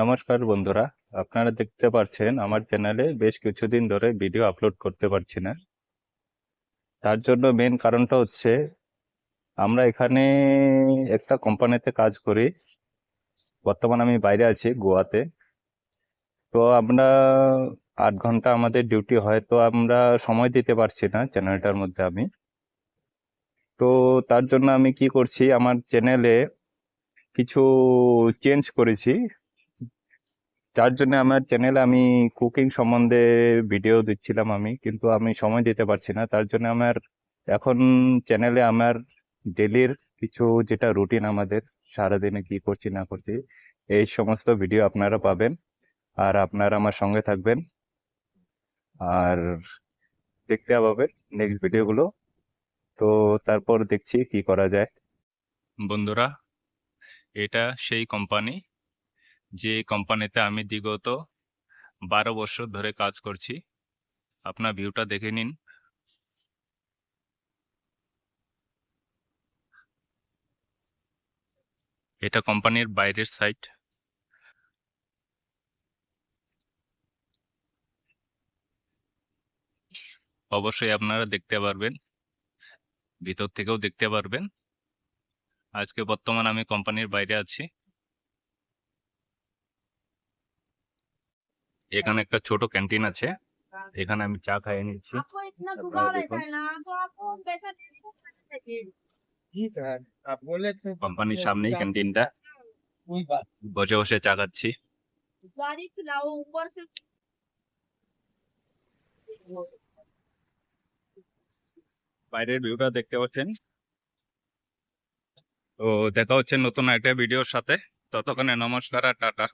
নমস্কার বন্ধুরা, আপনারা দেখতে পাচ্ছেন আমার চ্যানেলে বেশ কিছুদিন ধরে ভিডিও আপলোড করতে পারছি না। তার জন্য মেন কারণটা হচ্ছে, আমরা এখানে একটা কোম্পানিতে কাজ করি। বর্তমান আমি বাইরে আছি, গোয়াতে। তো আমরা আট ঘণ্টা আমাদের ডিউটি হয়, তো আমরা সময় দিতে পারছি না চ্যানেলটার মধ্যে আমি। তো তার জন্য আমি কি করছি, আমার চ্যানেলে কিছু চেঞ্জ করেছি। যার জন্য আমার চ্যানেলে আমি কুকিং সম্বন্ধে ভিডিও দিচ্ছিলাম আমি, কিন্তু আমি সময় দিতে পারছি না। তার জন্য আমার এখন চ্যানেলে আমার ডেলির কিছু যেটা রুটিন আমাদের, সারাদিনে কি করছি, না করছি, এই সমস্ত ভিডিও আপনারা পাবেন। আর আপনারা আমার সঙ্গে থাকবেন। আর দেখতে পাবেন নেক্সট ভিডিওগুলো তো তারপর দেখছি কি করা যায়। বন্ধুরা, এটা সেই কোম্পানি যে কোম্পানিতে আমি বিগত বারো বছর ধরে কাজ করছি, আপনার ভিউটা দেখে নিন। এটা কোম্পানির বাইরের সাইট অবশ্যই আপনারা দেখতে পারবেন, ভিতর থেকেও দেখতে পারবেন। আজকে বর্তমান আমি কোম্পানির বাইরে আছি। এখানে একটা ছোট ক্যান্টিন আছে। এখানে আমি চা খাইয়ে নিচ্ছি। কোম্পানির সামনেই ক্যান্টিনটা। বসে বসে চা খাচ্ছি। বাইরের ভিউটা দেখতে পাচ্ছেন? তো দেখা হচ্ছে নতুন একটা ভিডিওর সাথে। ততক্ষণে নমস্কার আর টাটা।